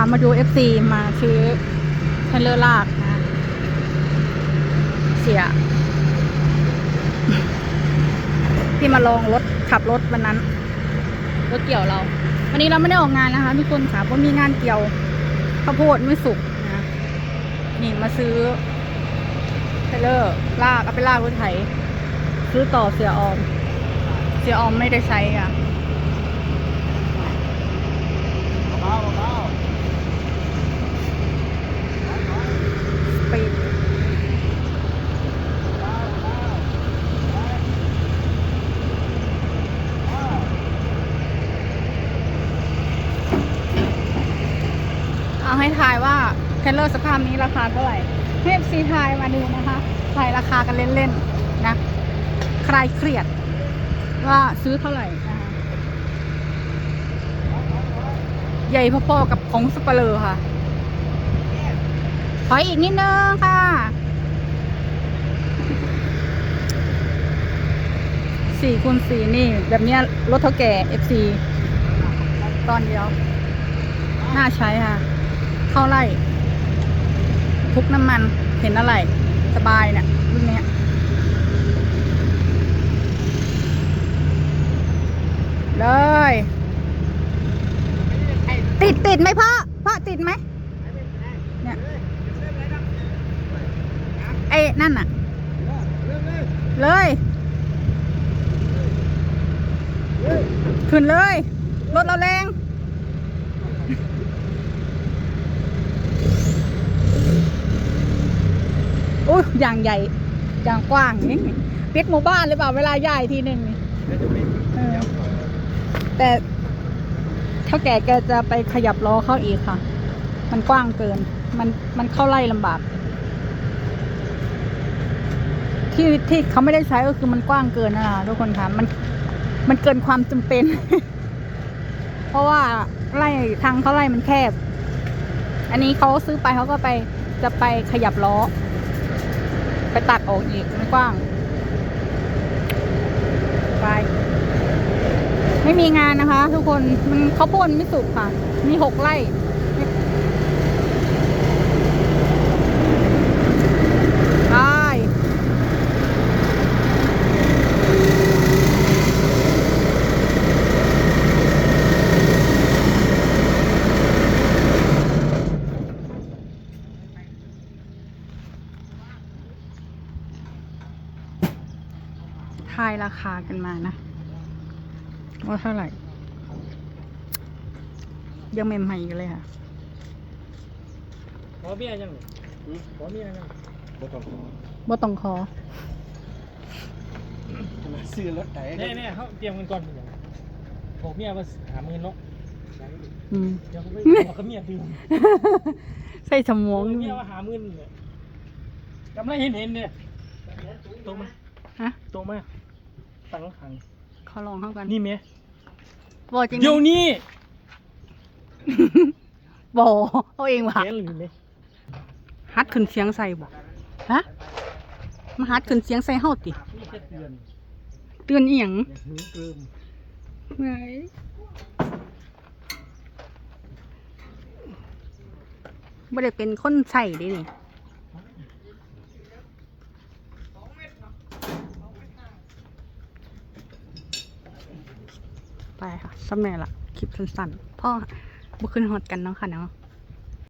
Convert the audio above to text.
ามาดู FC มาซื้อเทรเลอร์ลากนะ เสีย ที่มาลองรถขับรถวันนั้น รถเกี่ยวเรา วันนี้เราไม่ได้ออกงานนะคะทุกคนค่ะเพราะมีงานเกี่ยวข้าวโพดไม่สุกนะ นี่มาซื้อเทรเลอร์ลากเอาไปลากรถไถซื้อต่อเสียออม เสียออมไม่ได้ใช้อะ เบาเบา ปีดเอาให้ ทายว่าเทรลเลอร์สภาพนี้ราคาเท่าไหร่ให้ซีทายมาดูนะคะทายราคากันเล่นๆนะใครเครียด ว่าซื้อเท่าไหร่นะคะใหญ่พอๆกับของสเปอร์เลอร์ค่ะถออีกนิดนึงค่ะสี่คูณสี่นี่ แบบเนี้ยรถเท่าแก่ FC ตอนเดียว น่าใช้ค่ะ เข้าไล่ทุกน้ำมันเห็นอะไร สบายเนี่ยรุ่นนี้เลย ติดติดไหมพ่อ พ่อติดไหมเนี่ยไอ้นั่นน่ะเลย ขึ้นเลย รถเราแรง อุ้ยอย่างใหญ่อย่างกว้างนี่ปิดหมู่บ้านหรือเปล่าเวลาใหญ่ทีหนึ่งนี่เออแต่เท่าแก่แกจะไปขยับล้อเข้าอีกค่ะ มันกว้างเกิน มันมันเข้าไล่ลำบาก ที่ที่เขาไม่ได้ใช้ก็คือมันกว้างเกินนะคะทุกคนคะมันมันเกินความจำเป็น เพราะว่าไล่ทางเขาไล่มันแคบ อันนี้เขาซื้อไปเขาก็ไปจะไปขยับล้อ ไปตัดออกอีกมันกว้าง ไป ไม่มีงานนะคะ ทุกคนมันเขาวโพ่นไม่สุกค่ะ มีหกไร่ ไป ทายราคากันมานะ ว่าเท่าไหร่ ยังใหม่ๆอยู่เลยค่ะขอเมียยังขอเมียยังบ่ต้องบ่ต้องคอซื้อรถไหนแน่ๆเขาเตรียมกันก่อนบอกเมียว่าหาเงินเนาะอืมเดี๋ยวเขาไปบอกกับเมียตื่นใส่สมบอองกเมียว่าหาเงินเนี่ยกำไรเห็นเห็นเนี่ยตรงไหม ฮะตรงไหมตั้งขังเขาลองเข้ากันนี่เมียบอกจริงเดี๋ยวนี้บอเอาเองว่ะ แกนหรือเนี่ยฮัดขึ้นเสียงใส่บ่ฮะ มาฮัดขึ้นเสียงใส่เฮาติ นี่แค่เตือนเตือนอีหยังอย่าหือเกิมไหนบ่ได้เป็นคนใส่เดินี่ ไปค่ะสำเร็จละคลิปสั้นๆพ่อบุขึ้นฮอดกันเนาะค่ะเนาะ